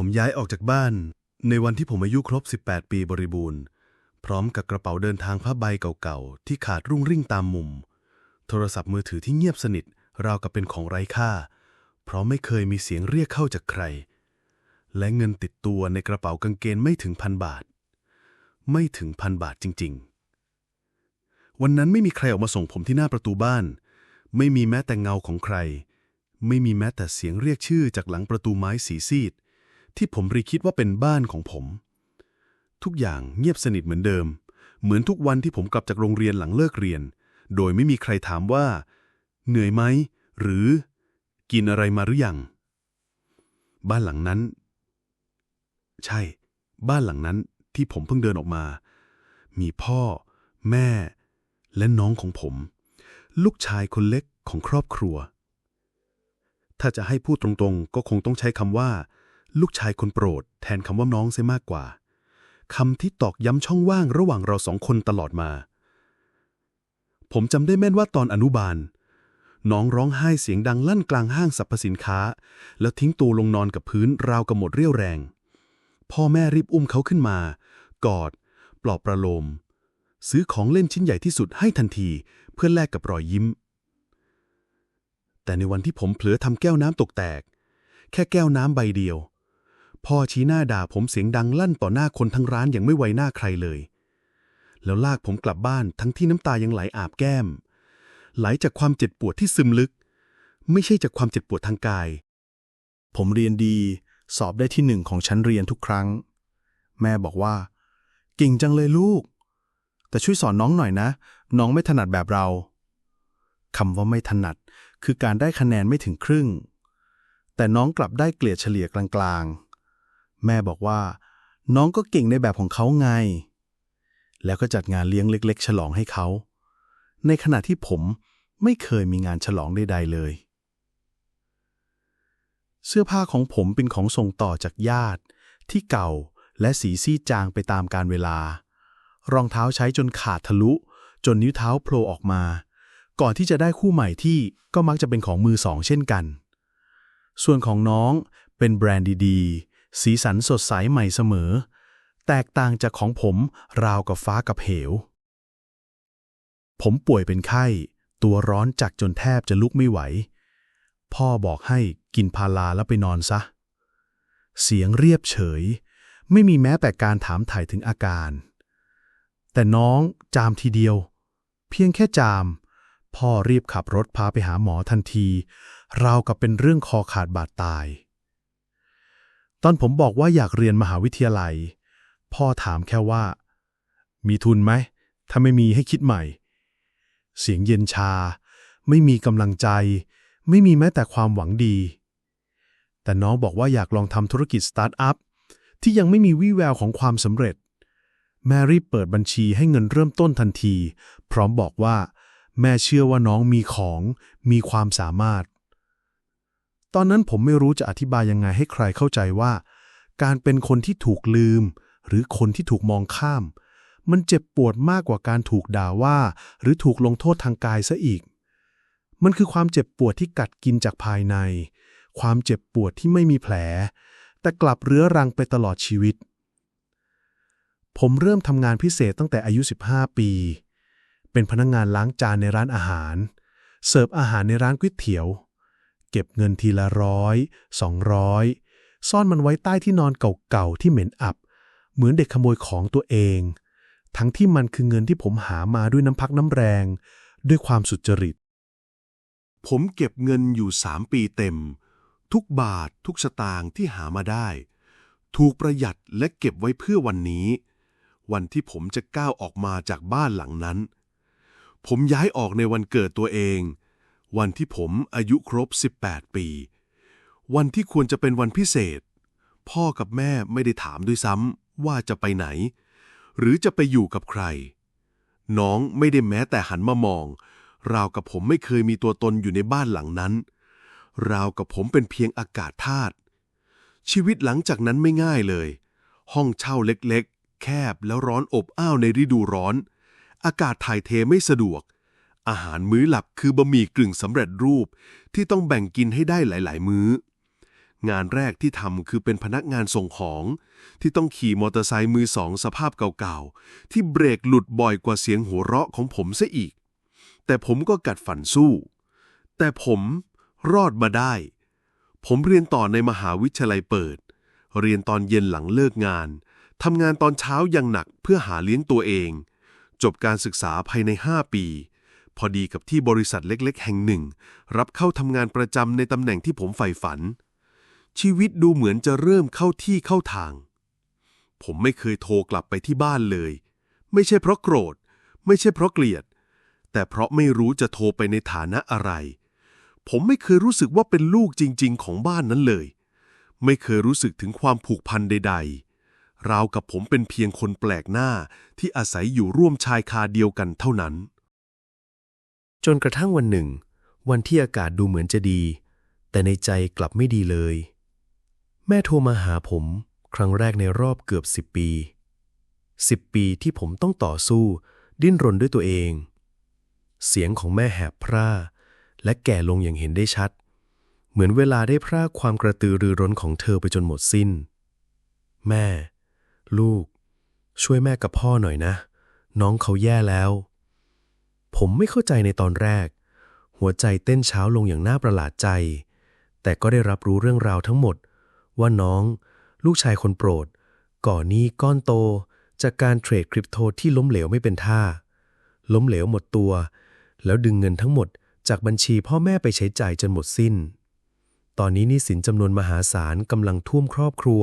ผมย้ายออกจากบ้าน ในวันที่ผมอายุครบ 18 ปีบริบูรณ์ พร้อมกับกระเป๋าเดินทางผ้าใบเก่าๆ ที่ขาดรุ่งริ่งตามมุม โทรศัพท์มือถือที่เงียบสนิท ราวกับเป็นของไร้ค่า เพราะไม่เคยมีเสียงเรียกเข้าจากใคร และเงินติดตัวในกระเป๋ากางเกงไม่ถึงพันบาท ไม่ถึงพันบาทจริง ๆ วันนั้นไม่มีใครออกมาส่งผมที่หน้าประตูบ้าน ไม่มีแม้แต่เงาของใคร ไม่มีแม้แต่เสียงเรียกชื่อจากหลังประตูไม้สีซีด ที่ผมรีคิดว่าเป็นบ้านของผม ทุกอย่างเงียบสนิทเหมือนเดิม เหมือนทุกวันที่ผมกลับจากโรงเรียนหลังเลิกเรียน โดยไม่มีใครถามว่า เหนื่อยไหม หรือ กินอะไรมาหรือยัง บ้านหลังนั้น ใช่ บ้านหลังนั้นที่ผมเพิ่งเดินออกมา มีพ่อ แม่ และน้องของผม ลูกชายคนเล็กของครอบครัว ถ้าจะให้พูดตรงๆ ก็คงต้องใช้คำว่า ลูกชายคนโปรด แทนคำว่าน้องเสียมากกว่าคำที่ตอกย้ำช่องว่างระหว่างเราสองคนตลอดมา ผมจำได้แม่นว่าตอนอนุบาล น้องร้องไห้เสียงดังลั่นกลางห้างสรรพสินค้า แล้วทิ้งตัวลงนอนกับพื้นราวกับหมดเรี่ยวแรง พ่อแม่รีบอุ้มเขาขึ้นมา กอด ปลอบประโลม ซื้อของเล่นชิ้นใหญ่ที่สุดให้ทันทีเพื่อแลกกับรอยยิ้ม แต่ในวันที่ผมเผลอทำแก้วน้ำตกแตก แค่แก้วน้ำใบเดียว พ่อชี้หน้าด่าผมเสียงดังลั่นต่อหน้าคนทั้งร้านอย่างไม่ไว้หน้าใครเลย แล้วลากผมกลับบ้านทั้งที่น้ำตายังไหลอาบแก้ม ไหลจากความเจ็บปวดที่ซึมลึก ไม่ใช่จากความเจ็บปวดทางกาย ผมเรียนดี สอบได้ที่หนึ่งของชั้นเรียนทุกครั้ง แม่บอกว่า เก่งจังเลยลูก แต่ช่วยสอนน้องหน่อยนะ น้องไม่ถนัดแบบเราคำว่าไม่ถนัด คือการได้คะแนนไม่ถึงครึ่ง แต่น้องกลับได้เกรดเฉลี่ยกลางๆ แม่บอกว่า น้องก็เก่งในแบบของเขาไง แล้วก็จัดงานเลี้ยงเล็ก ๆ ฉลองให้เขา ในขณะที่ผมไม่เคยมีงานฉลองใดๆเลย เสื้อผ้าของผมเป็นของส่งต่อจากญาติ ที่เก่าและสีซีดจางไปตามการเวลา รองเท้าใช้จนขาดทะลุ จนนิ้วเท้าโผล่ออกมา ก่อนที่จะได้คู่ใหม่ที่ก็มักจะเป็นของมือสองเช่นกัน ส่วนของน้องเป็นแบรนด์ดีๆ สีสันสดใสใหม่เสมอ แตกต่างจากของผมราวกับฟ้ากับเหว ผมป่วยเป็นไข้ ตัวร้อนจักจนแทบจะลุกไม่ไหว พ่อบอกให้กินพาราแล้วไปนอนซะ เสียงเรียบเฉย ไม่มีแม้แต่การถามถ่ายถึงอาการ แต่น้องจามทีเดียว เพียงแค่จาม พ่อรีบขับรถพาไปหาหมอทันที ราวกับเป็นเรื่องคอขาดบาดตาย ตอนผมบอกว่าอยากเรียนมหาวิทยาลัย พ่อถามแค่ว่า มีทุนไหม ถ้าไม่มีให้คิดใหม่ เสียงเย็นชา ไม่มีกำลังใจ ไม่มีแม้แต่ความหวังดี แต่น้องบอกว่าอยากลองทำธุรกิจสตาร์ทอัพที่ยังไม่มีวี่แววของความสำเร็จ แมรี่เปิดบัญชีให้เงินเริ่มต้นทันที พร้อมบอกว่า แม่เชื่อว่าน้องมีของ มีความสามารถ ตอนนั้นผมไม่รู้จะอธิบายยังไงให้ใครเข้าใจว่า การเป็นคนที่ถูกลืม หรือคนที่ถูกมองข้าม มันเจ็บปวดมากกว่าการถูกด่าว่า หรือถูกลงโทษทางกายซะอีก มันคือความเจ็บปวดที่กัดกินจากภายใน ความเจ็บปวดที่ไม่มีแผล แต่กลับเรื้อรังไปตลอดชีวิต ผมเริ่มทำงานพิเศษตั้งแต่อายุ 15 ปี เป็นพนักงงานล้างจานในร้านอาหาร เสิร์ฟอาหารในร้านก๋วยเตี๋ยว เก็บเงินทีละร้อยสองร้อยซ่อนมันไว้ใต้ที่นอนเก่าๆที่เหม็นอับ เหมือนเด็กขโมยของตัวเอง ทั้งที่มันคือเงินที่ผมหามาด้วยน้ำพักน้ำแรง ด้วยความสุจริต ผมเก็บเงินอยู่สามปีเต็ม ทุกบาททุกสตางค์ที่หามาได้ ถูกประหยัดและเก็บไว้เพื่อวันนี้ วันที่ผมจะก้าวออกมาจากบ้านหลังนั้น ผมย้ายออกในวันเกิดตัวเอง วันที่ผมอายุครบ 18 ปี วันที่ควรจะเป็นวันพิเศษ พ่อกับแม่ไม่ได้ถามด้วยซ้ำว่าจะไปไหน หรือจะไปอยู่กับใคร น้องไม่ได้แม้แต่หันมามอง ราวกับผมไม่เคยมีตัวตนอยู่ในบ้านหลังนั้น ราวกับผมเป็นเพียงอากาศธาตุชีวิตหลังจากนั้นไม่ง่ายเลย ห้องเช่าเล็กๆ แคบแล้วร้อนอบอ้าวในฤดูร้อน อากาศถ่ายเทไม่สะดวก อาหารมื้อหลักคือบะหมี่กึ่งสำเร็จรูป ที่ต้องแบ่งกินให้ได้หลาย ๆ มื้อ งานแรกที่ทำคือเป็นพนักงานส่งของ ที่ต้องขี่มอเตอร์ไซค์มือสองสภาพเก่าๆ ที่เบรกหลุดบ่อยกว่าเสียงหัวเราะของผมซะอีก แต่ผมก็กัดฝันสู้ แต่ผมรอดมาได้ ผมเรียนต่อในมหาวิทยาลัยเปิด เรียนตอนเย็นหลังเลิกงานทำงานตอนเช้ายังหนักเพื่อหาเลี้ยงตัวเอง จบการศึกษาภายใน 5 ปี พอดีกับที่บริษัทเล็ก ๆ แห่งหนึ่ง รับเข้าทำงานประจำในตำแหน่งที่ผมใฝ่ฝัน ชีวิตดูเหมือนจะเริ่มเข้าที่เข้าทาง ผมไม่เคยโทรกลับไปที่บ้านเลย ไม่ใช่เพราะโกรธ ไม่ใช่เพราะเกลียด แต่เพราะไม่รู้จะโทรไปในฐานะอะไร ผมไม่เคยรู้สึกว่าเป็นลูกจริง ๆ ของบ้านนั้นเลย ไม่เคยรู้สึกถึงความผูกพันใด ๆ ราวกับผมเป็นเพียงคนแปลกหน้าที่อาศัยอยู่ร่วมชายคาเดียวกันเท่านั้น จนกระทั่งวันหนึ่ง วันที่อากาศดูเหมือนจะดี แต่ในใจกลับไม่ดีเลย แม่โทรมาหาผม ครั้งแรกในรอบเกือบสิบปีสิบปีที่ผมต้องต่อสู้ ดิ้นรนด้วยตัวเอง เสียงของแม่แหบพร่า และแก่ลงอย่างเห็นได้ชัด เหมือนเวลาได้พร่าความกระตือรือร้นของเธอไปจนหมดสิ้น แม่ ลูก ช่วยแม่กับพ่อหน่อยนะ น้องเขาแย่แล้ว ผมไม่เข้าใจในตอนแรก หัวใจเต้นเช้าลงอย่างน่าประหลาดใจ แต่ก็ได้รับรู้เรื่องราวทั้งหมด ว่าน้อง ลูกชายคนโปรด ก่อหนี้ก้อนโต จากการเทรดคริปโตที่ล้มเหลวไม่เป็นท่า ล้มเหลวหมดตัว แล้วดึงเงินทั้งหมดจากบัญชีพ่อแม่ไปใช้จ่ายจนหมดสิ้น ตอนนี้นี้สินจำนวนมหาศาลกำลังท่วมครอบครัว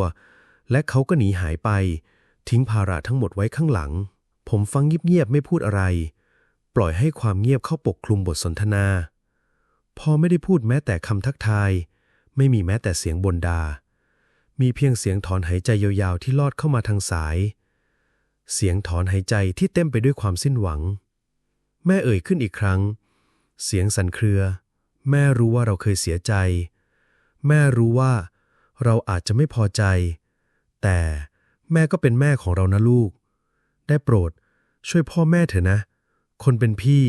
และเขาก็หนีหายไป ทิ้งภาระทั้งหมดไว้ข้างหลัง ผมฟังเงียบๆไม่พูดอะไร ปล่อยให้ความเงียบเข้าปกคลุมบทสนทนา พอไม่ได้พูดแม้แต่คำทักทาย ไม่มีแม้แต่เสียงบนดา มีเพียงเสียงถอนหายใจยาวๆที่ลอดเข้ามาทางสาย เสียงถอนหายใจที่เต็มไปด้วยความสิ้นหวัง แม่เอ่ยขึ้นอีกครั้ง เสียงสั่นเครือ แม่รู้ว่าเราเคยเสียใจ แม่รู้ว่าเราอาจจะไม่พอใจ แต่แม่ก็เป็นแม่ของเรานะลูก ได้โปรด ช่วยพ่อแม่เถอะนะ คนเป็นพี่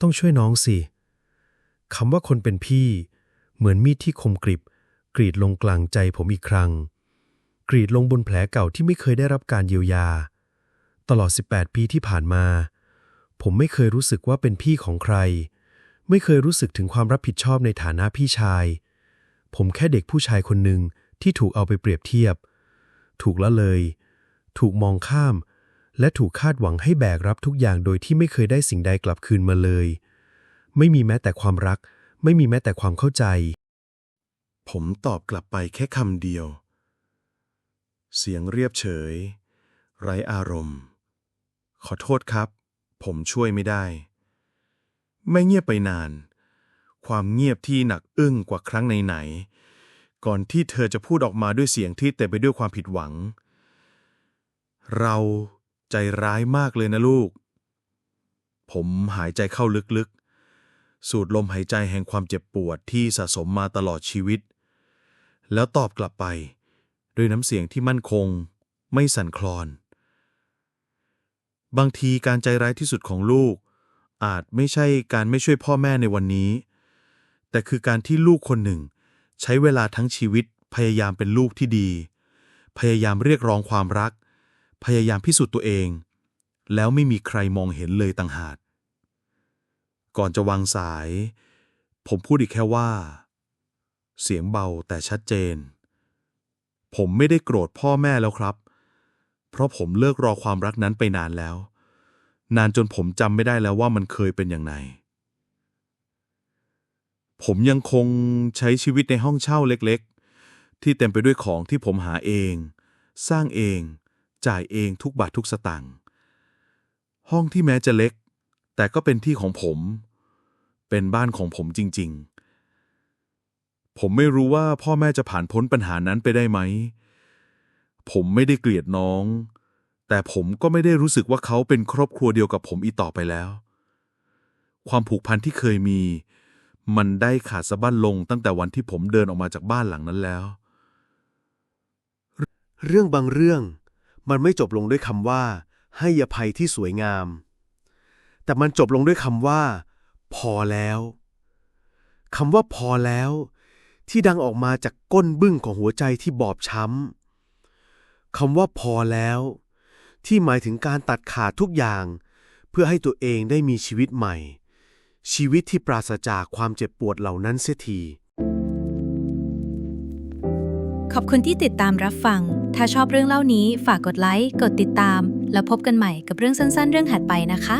ต้องช่วยน้องสิคำว่าคนเป็นพี่ เหมือนมีดที่คมกริบ กรีดลงกลางใจผมอีกครั้ง กรีดลงบนแผลเก่าที่ไม่เคยได้รับการเยียวยา ตลอด 18 ปีที่ผ่านมา ผมไม่เคยรู้สึกว่าเป็นพี่ของใคร ไม่เคยรู้สึกถึงความรับผิดชอบในฐานะพี่ชาย ผมแค่เด็กผู้ชายคนหนึ่งที่ถูกเอาไปเปรียบเทียบ ถูกละเลย ถูกมองข้าม และถูกคาดหวังให้แบกรับทุกอย่างโดยที่ไม่เคยได้สิ่งใดกลับคืนมาเลย ไม่มีแม้แต่ความรัก ไม่มีแม้แต่ความเข้าใจ ผมตอบกลับไปแค่คำเดียว เสียงเรียบเฉย ไร้อารมณ์ ขอโทษครับ ผมช่วยไม่ได้ ไม่เงียบไปนาน ความเงียบที่หนักอึ้งกว่าครั้งไหนๆก่อนที่เธอจะพูดออกมาด้วยเสียงที่เต็มไปด้วยความผิดหวัง เรา ใจร้ายมากเลยนะลูก ผมหายใจเข้าลึกๆ สูดลมหายใจแห่งความเจ็บปวดที่สะสมมาตลอดชีวิต แล้วตอบกลับไป ด้วยน้ำเสียงที่มั่นคง ไม่สั่นคลอน บางทีการใจร้ายที่สุดของลูก อาจไม่ใช่การไม่ช่วยพ่อแม่ในวันนี้ แต่คือการที่ลูกคนหนึ่ง ใช้เวลาทั้งชีวิตพยายามเป็นลูกที่ดี พยายามเรียกร้องความรัก พยายามพิสูจน์ตัวเอง แล้วไม่มีใครมองเห็นเลยต่างหาก ก่อนจะวางสาย ผมพูดอีกแค่ว่า เสียงเบาแต่ชัดเจน ผมไม่ได้โกรธพ่อแม่แล้วครับ เพราะผมเลิกรอความรักนั้นไปนานแล้ว นานจนผมจำไม่ได้แล้วว่ามันเคยเป็นอย่างไรผมยังคงใช้ชีวิตในห้องเช่าเล็กๆ ที่เต็มไปด้วยของที่ผมหาเอง สร้างเอง จ่ายเองทุกบาททุกสตางค์ห้องที่แม้จะเล็ก แต่ก็เป็นที่ของผม เป็นบ้านของผมจริง ๆ ผมไม่รู้ว่าพ่อแม่จะผ่านพ้นปัญหานั้นไปได้ไหม ผมไม่ได้เกลียดน้อง แต่ผมก็ไม่ได้รู้สึกว่าเขาเป็นครอบครัวเดียวกับผมอีกต่อไปแล้ว ความผูกพันที่เคยมี มันได้ขาดสะบั้นลงตั้งแต่วันที่ผมเดินออกมาจากบ้านหลังนั้นแล้ว เรื่องบางเรื่อง มันไม่จบลงด้วยคำว่า ให้อภัยที่สวยงาม แต่มันจบลงด้วยคำว่า พอแล้วคำว่าพอแล้ว ที่ดังออกมาจากก้นบึ้งของหัวใจที่บอบช้ำคำว่าพอแล้ว ที่หมายถึงการตัดขาดทุกอย่าง เพื่อให้ตัวเองได้มีชีวิตใหม่ ชีวิตที่ปราศจากความเจ็บปวดเหล่านั้นเสียที ขอบคุณที่ติดตามรับฟัง ถ้าชอบเรื่องเล่านี้ฝากกดไลค์ กดติดตาม แล้วพบกันใหม่กับเรื่องสั้นๆ เรื่องถัดไปนะคะ